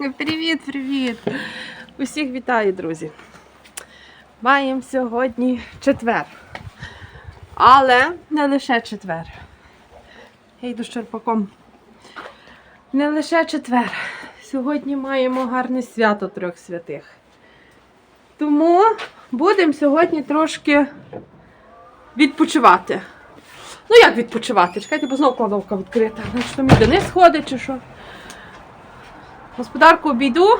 Привіт, привіт! Усіх вітаю, друзі. Маємо сьогодні четвер. Але не лише четвер. Я йду з черпаком. Не лише четвер. Сьогодні маємо гарне свято трьох святих. Тому будемо сьогодні трошки відпочивати. Ну, як відпочивати? Чекайте, бо знову кладовка відкрита. Значить, мій Денис ходить чи що. Господарку обійду,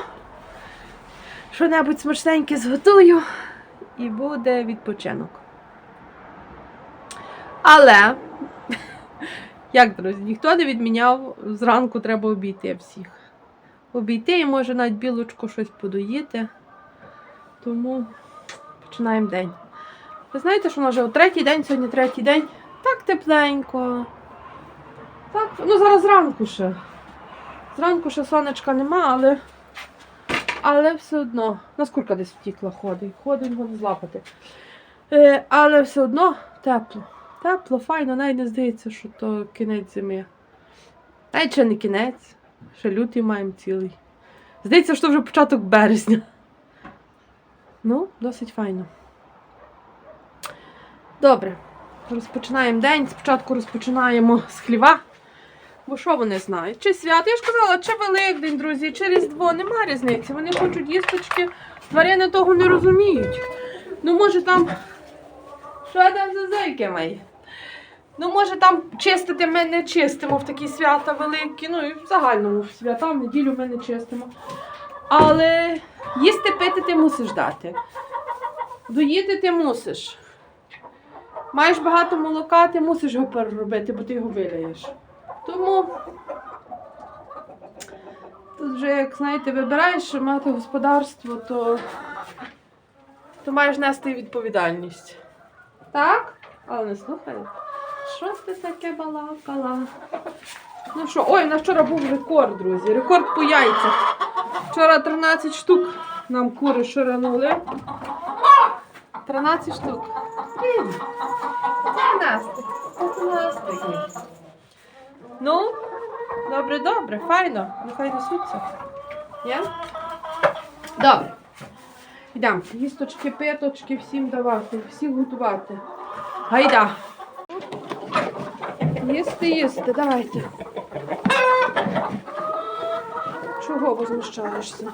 що-небудь смачненьке зготую і буде відпочинок. Але, як, друзі, ніхто не відміняв, зранку треба обійти всіх. Обійти і може навіть білочку щось подоїти. Тому починаємо день. Ви знаєте, що у нас вже третій день, сьогодні третій день. Так тепленько. Так, ну зараз зранку ще. Зранку ще сонечка нема, але, але все одно. У нас курка десь втікла, ходить. Ходить, його злапати. Е, але все одно тепло. Тепло, файно, навіть не здається, що то кінець зими. Навіть ще не кінець, ще лютий маємо цілий. Здається, що вже початок березня. Ну, досить файно. Добре. Розпочинаємо день. Спочатку розпочинаємо з хліва. Бо що вони знають? Чи свято? Я ж казала, чи Великдень, друзі, чи Різдво, нема різниці. Вони хочуть їсточки, тварини того не розуміють. Ну, може там. Що там за зайки мої? Ну, може там чистити ми не чистимо в такі свята великі. Ну і в загальному свята, в неділю ми не чистимо. Але їсти пити ти мусиш дати. Доїти ти мусиш. Маєш багато молока, ти мусиш його переробити, бо ти його виляєш. Тому тут вже, як знаєте, вибираєш мати господарство, то, то маєш нести відповідальність. Так? Але не слухай. Що ти таке балакала? Ну що, ой, у нас вчора був рекорд, друзі. Рекорд по яйцях. Вчора 13 штук нам кури ширанули. 13 штук. М, Це Настя. Це Настя. Ну, добре, добре, файно. Нехай несуться. Є? Добре. Йдемо. Їсточки, питочки всім давати, всім готувати. Гайда. Їсти, їсти, давайте. Чого возмущаєшся?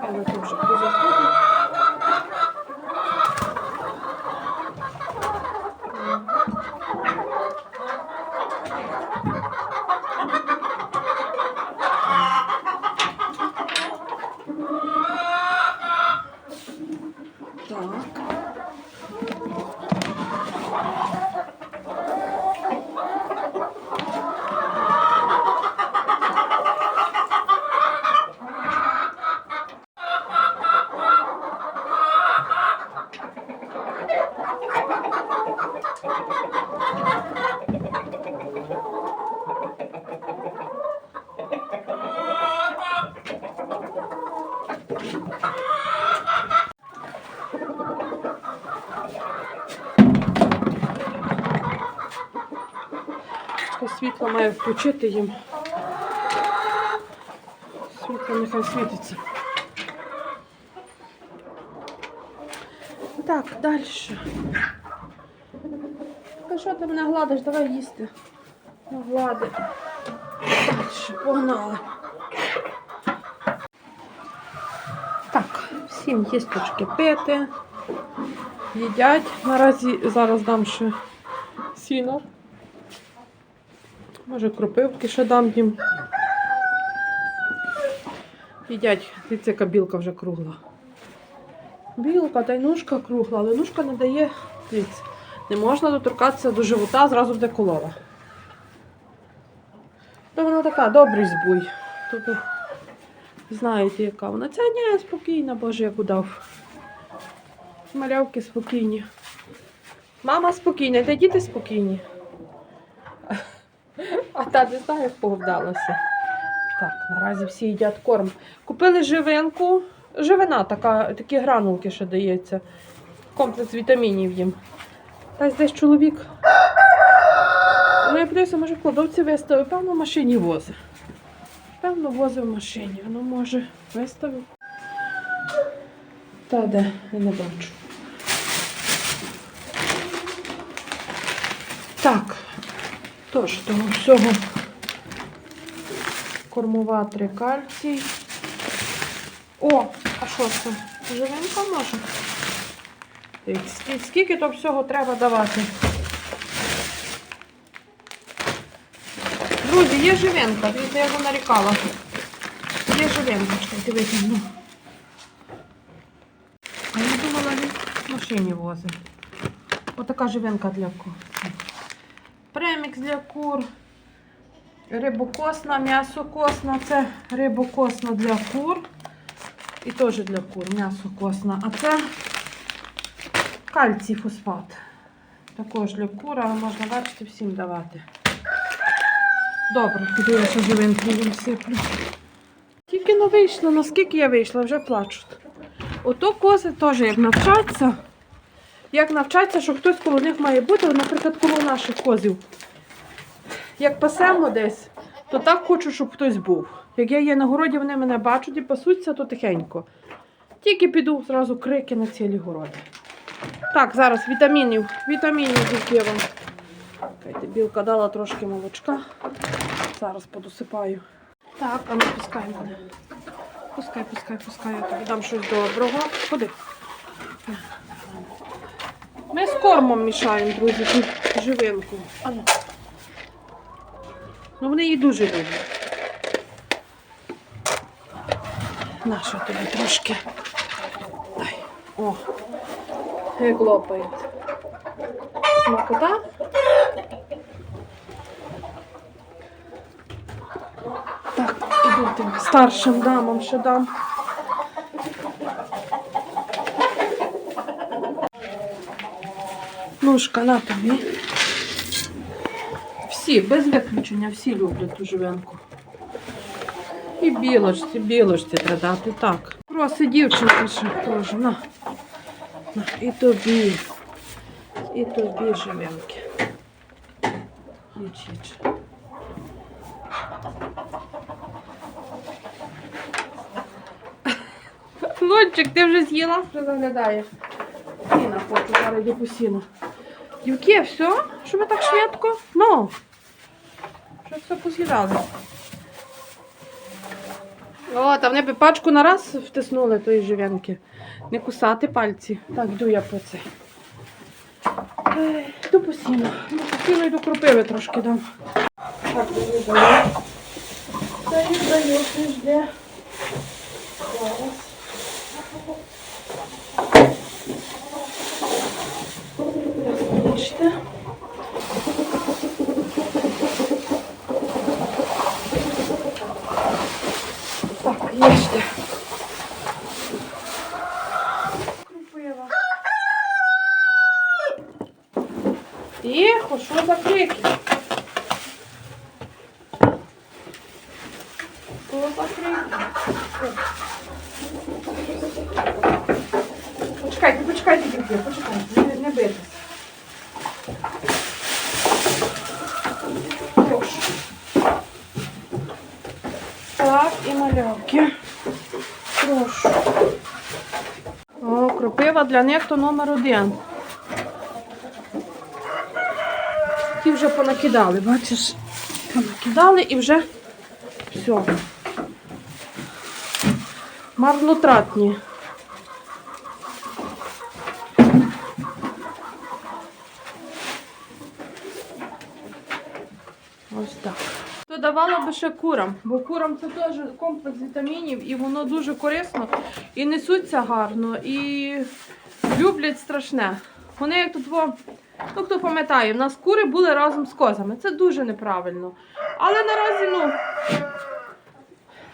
Але то вже Світло має включити їм. Світло нехай світиться. Так, далі. А що ти мене гладиш? Давай їсти. Глади. Далі, погнали. Так, всім їсточки пити. Їдять. Наразі зараз дам ще сіно. Може, кропивки ще дам їм. Їдять, дивіться, яка білка вже кругла. Білка, та й ножка кругла, але ножка не дає. Дивіться, не можна доторкатися до живота, зразу буде колова. То вона така добрий збуй. Тобто, знаєте, яка вона. Ця ні, спокійна, боже, як удав. Малявки спокійні. Мама спокійна, та діти спокійні. А та не знаю, як повдалося. Так, наразі всі їдять корм. Купили живинку. Живина така, такі гранулки ще дається. Комплекс вітамінів їм. Та десь чоловік Але я подивився, може в кладовці виставив, певно, в машині возить. Певно, возив в машині. Воно може виставив. Та де, я не бачу. Так, тож того всього кормувати кальцій. О, а що це? Живинка може? Дивіться, скільки- то всього треба давати? Друзі, є живинка, я вже нарікала. Є живинка, чекайте, витягну. А я думала, він в машині возить. Отака живинка для кур. Для кур. Рибокосна, м'ясокосна. Це рибокосна для кур. І теж для кур, м'ясо косна. А це кальцій фосфат. Також для кур, але можна бачити всім давати. Добре, піду я ще живинку їм сиплю. Тільки не вийшло, наскільки я вийшла, вже плачуть. Ото кози теж як навчаться. Як навчаться, що хтось коло них має бути, наприклад, коло наших козів. Як пасемо десь, то так хочу, щоб хтось був. Як я є на городі, вони мене бачать і пасуться, то тихенько. Тільки піду зразу крики на цілі городи. Так, зараз вітамінів. Вітамінів я вам. Чекайте, білка дала трошки молочка. Зараз подосипаю. Так, а ну пускай мене. Пускай, пускай, пускай, я тобі дам щось доброго. Ходи. Ми з кормом мішаємо, друзі, тут живинку. А ну. Ну, вони її дуже люблять. Наша тобі трошки. Дай. О, як лопає. Смакота. Так, іду тим старшим дамам ще дам. Ножка на тобі. Всі, без виключення, всі люблять ту живенку. І білочці, білочці треба дати так. Проси дівчинка ще теж. На. на. І тобі. І тобі живенки. Їдь. Лончик, ти вже з'їла? Вже заглядаєш. Сіна хочу, зараз йду по сіну. Дівки, все? Що ви так швидко? Ну. Що все поз'їдали? О, та вони б пачку на раз втиснули тої живенки. Не кусати пальці. Так, йду я по. Ех, Йду по сіну. Ну, по сіну йду кропиви трошки дам. Так, даю, даю. Даю, даю, ти жди. Зараз. Бачите? Так, їжте. Кропива. Тихо, що за крики? Що? Почекайте, почекайте, дівки, почекайте, не, не. Прошу. Так, і малявки. Прошу. О, кропива для них то номер один. Ті вже понакидали, бачиш? Понакидали і вже все. Марнотратні. Ось так. Додавала би ще курам, бо курам це теж комплекс вітамінів і воно дуже корисно і несуться гарно, і люблять страшне. Вони як тут, во, ну хто пам'ятає, в нас кури були разом з козами. Це дуже неправильно. Але наразі, ну,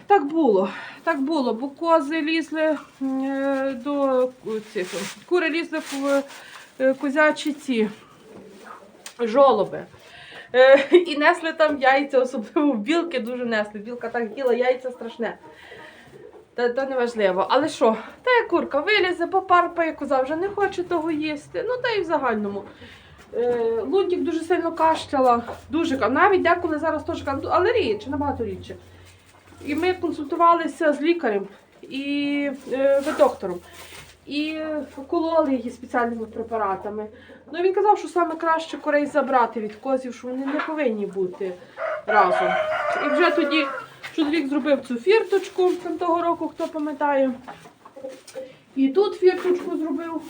так було. Так було, бо кози лізли е, до цих. Кури лізли в е, козячі ці жолоби. Е, і несли там яйця, особливо білки дуже несли. Білка так їла яйця страшне. Та то не важливо. Але що, та як курка вилізе, попарпає, коза вже не хоче того їсти. Ну та й в загальному. Е, Лунтик дуже сильно кашляла, дуже навіть деколи зараз теж але рідше, набагато рідше. І ми консультувалися з лікарем і е, доктором. І кололи її спеціальними препаратами. Ну він казав, що саме краще корей забрати від козів, що вони не повинні бути разом. І вже тоді чоловік зробив цю фірточку там того року, хто пам'ятає. І тут фірточку зробив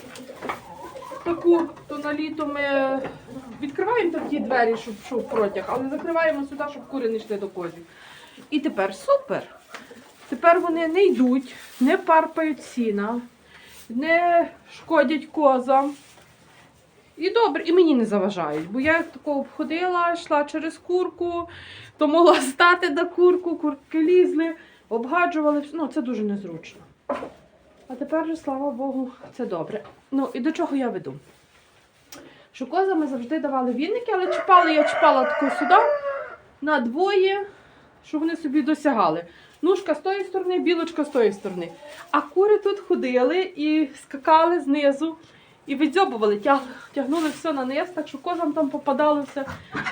таку, то на літо ми відкриваємо там ті двері, щоб йшов протяг, але закриваємо сюди, щоб кури не йшли до козів. І тепер супер. Тепер вони не йдуть, не парпають сіна, не шкодять козам. І добре, і мені не заважають, бо я тако обходила, йшла через курку, то могла стати на курку, курки лізли, обгаджували. Ну, це дуже незручно. А тепер же, слава Богу, це добре. Ну і до чого я веду? Що козами завжди давали вінники, але чіпали, я чіпала таку сюди на двоє, щоб вони собі досягали. Нушка з тої сторони, білочка з тої сторони. А кури тут ходили і скакали знизу і відзьобували, тяг, тягнули все на низ, так що козам там попадало все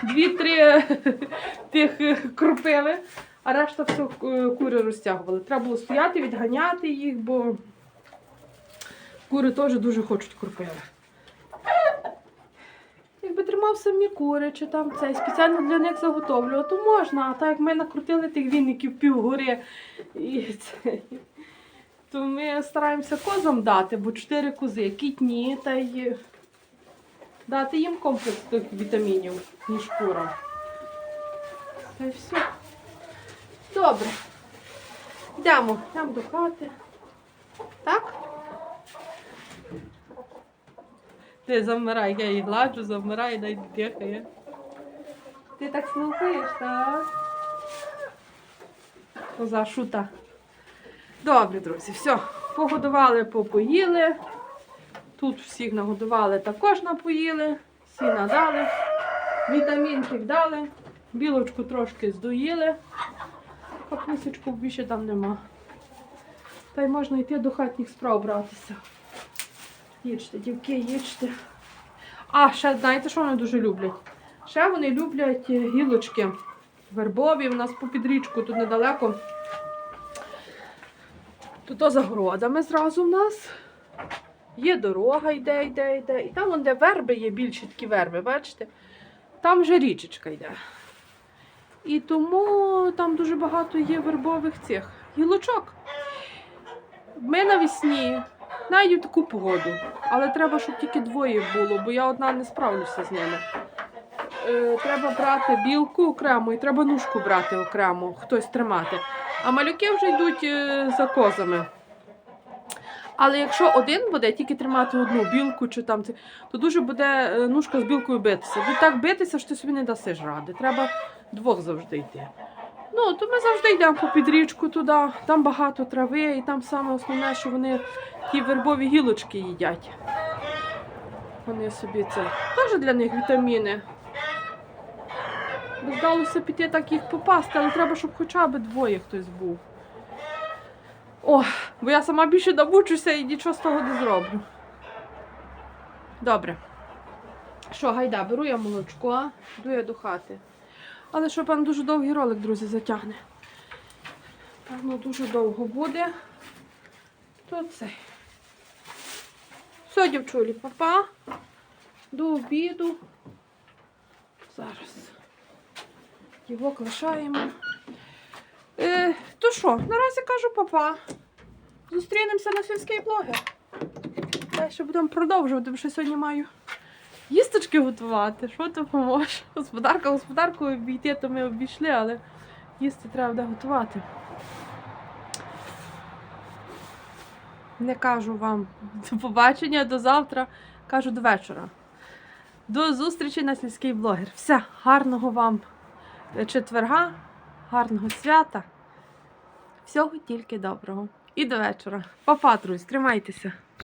дві-три тих е, крупиви, а решта все е, кури розтягували. Треба було стояти, відганяти їх, бо кури теж дуже хочуть крупиви. Якби тримав самі кури, чи там цей спеціально для них заготовлював, то можна. А так як ми накрутили тих вінників півгори, і це, то ми стараємося козам дати, бо чотири кози, кітні, та й дати їм комплекс тих вітамінів, ніж курам. Та й все. Добре. Йдемо, йдемо до хати. Так? Ти замирай, я її гладжу, замирай, дай дихає. Ти так слухаєш, так? Коза шута. Добре, друзі, все. Погодували, попоїли. Тут всіх нагодували, також напоїли, всі надали, вітамінки дали, білочку трошки здоїли, капусечку більше там нема. Та й можна йти до хатніх справ братися. Їжте, дівки, їжте. А, ще знаєте, що вони дуже люблять? Ще вони люблять е, гілочки вербові. У нас по підрічку тут недалеко. Тут за городами зразу в нас. Є дорога, йде, йде, йде. І там, де верби є, більші такі верби, бачите? Там вже річечка йде. І тому там дуже багато є вербових цих гілочок. Ми навесні Найду таку погоду. Але треба, щоб тільки двоє було, бо я одна не справлюся з ними. Е, треба брати білку окремо і треба нушку брати окремо, хтось тримати. А малюки вже йдуть е, за козами. Але якщо один буде тільки тримати одну білку чи там то дуже буде е, нушка з білкою битися. Буде так битися, що ти собі не дасиш ради. Треба двох завжди йти. Ну, то ми завжди йдемо по підрічку туди, там багато трави, і там саме основне, що вони ті вербові гілочки їдять. Вони собі це. Теж для них вітаміни. Бо здалося піти так їх попасти, але треба, щоб хоча б двоє хтось був. О, бо я сама більше намучуся і нічого з того не зроблю. Добре. Що, гайда, беру я молочко, йду я до хати. Але що, певно, дуже довгий ролик, друзі, затягне. Певно, дуже довго буде. То це. Все, дівчулі, папа. До обіду. Зараз. Його лишаємо. Е, то що, наразі кажу папа. Зустрінемося на сільський блогер. Далі будемо продовжувати, бо що сьогодні маю їсточки готувати. Що ти поможеш? Господарка господаркою обійти, то ми обійшли, але їсти треба буде готувати. Не кажу вам до побачення, до завтра, кажу до вечора. До зустрічі на сільський блогер. Все, гарного вам четверга, гарного свята. Всього тільки доброго. І до вечора. Па-па, друзі, тримайтеся.